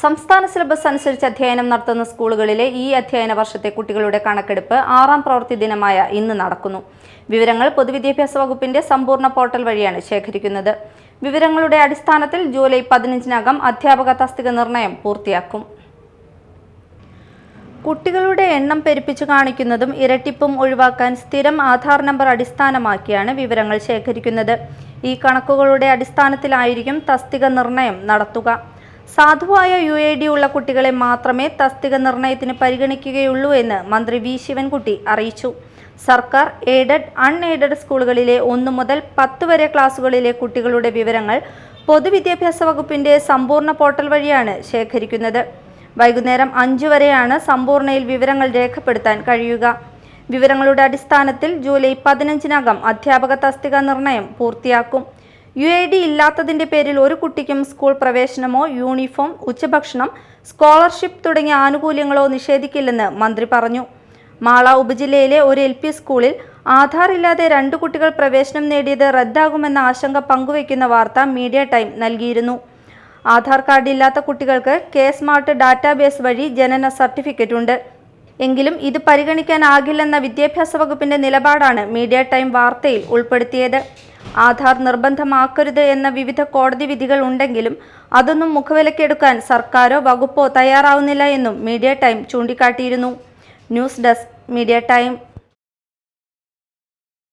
സംസ്ഥാന സിലബസ് അനുസരിച്ച് അധ്യയനം നടത്തുന്ന സ്കൂളുകളിലെ ഈ അധ്യയന വർഷത്തെ കുട്ടികളുടെ കണക്കെടുപ്പ് ആറാം പ്രവൃത്തി ദിനമായ ഇന്ന് നടക്കുന്നു. വിവരങ്ങൾ പൊതുവിദ്യാഭ്യാസ വകുപ്പിന്റെ സമ്പൂർണ പോർട്ടൽ വഴിയാണ് ശേഖരിക്കുന്നത്. വിവരങ്ങളുടെ അടിസ്ഥാനത്തിൽ ജൂലൈ പതിനഞ്ചിനകം അധ്യാപക തസ്തിക നിർണയം പൂർത്തിയാക്കും. കുട്ടികളുടെ എണ്ണം പെരുപ്പിച്ചു കാണിക്കുന്നതും ഇരട്ടിപ്പും ഒഴിവാക്കാൻ സ്ഥിരം ആധാർ നമ്പർ അടിസ്ഥാനമാക്കിയാണ് വിവരങ്ങൾ ശേഖരിക്കുന്നത്. ഈ കണക്കുകളുടെ അടിസ്ഥാനത്തിലായിരിക്കും തസ്തിക നിർണയം നടത്തുക. സാധുവായ യു എ ഡി ഉള്ള കുട്ടികളെ മാത്രമേ തസ്തിക നിർണയത്തിന് പരിഗണിക്കുകയുള്ളൂ എന്ന് മന്ത്രി വി ശിവൻകുട്ടി അറിയിച്ചു. സർക്കാർ എയ്ഡഡ് അൺ എയ്ഡഡ് സ്കൂളുകളിലെ ഒന്നു മുതൽ പത്ത് വരെ ക്ലാസുകളിലെ കുട്ടികളുടെ വിവരങ്ങൾ പൊതുവിദ്യാഭ്യാസ വകുപ്പിന്റെ സമ്പൂർണ പോർട്ടൽ വഴിയാണ് ശേഖരിക്കുന്നത്. വൈകുന്നേരം അഞ്ചു വരെയാണ് സമ്പൂർണയിൽ വിവരങ്ങൾ രേഖപ്പെടുത്താൻ കഴിയുക. വിവരങ്ങളുടെ അടിസ്ഥാനത്തിൽ ജൂലൈ പതിനഞ്ചിനകം അധ്യാപക തസ്തിക നിർണയം പൂർത്തിയാക്കും. യു എ ഡി ഇല്ലാത്തതിന്റെ പേരിൽ ഒരു കുട്ടിക്കും സ്കൂൾ പ്രവേശനമോ യൂണിഫോം ഉച്ചഭക്ഷണം സ്കോളർഷിപ്പ് തുടങ്ങിയ ആനുകൂല്യങ്ങളോ നിഷേധിക്കില്ലെന്ന് മന്ത്രി പറഞ്ഞു. മാള ഉപജില്ലയിലെ ഒരു എൽ പി സ്കൂളിൽ ആധാർ ഇല്ലാതെ രണ്ട് കുട്ടികൾ പ്രവേശനം നേടിയത് റദ്ദാകുമെന്ന ആശങ്ക പങ്കുവയ്ക്കുന്ന വാർത്ത മീഡിയ ടൈം നൽകിയിരുന്നു. ആധാർ കാർഡ് ഇല്ലാത്ത കുട്ടികൾക്ക് കെ സ്മാർട്ട് ഡാറ്റാബേസ് വഴി ജനന സർട്ടിഫിക്കറ്റ് ഉണ്ട് എങ്കിലും ഇത് പരിഗണിക്കാനാകില്ലെന്ന വിദ്യാഭ്യാസ വകുപ്പിന്റെ നിലപാടാണ് മീഡിയ ടൈം വാർത്തയിൽ ഉൾപ്പെടുത്തിയത്. ആധാർ നിർബന്ധമാക്കരുത് എന്ന വിവിധ കോടതി വിധികൾ ഉണ്ടെങ്കിലും അതൊന്നും മുഖവിലക്കെടുക്കാൻ സർക്കാരോ വകുപ്പോ തയ്യാറാവുന്നില്ല എന്നും Media Time ചൂണ്ടിക്കാട്ടിയിരുന്നു. News desk Media Time.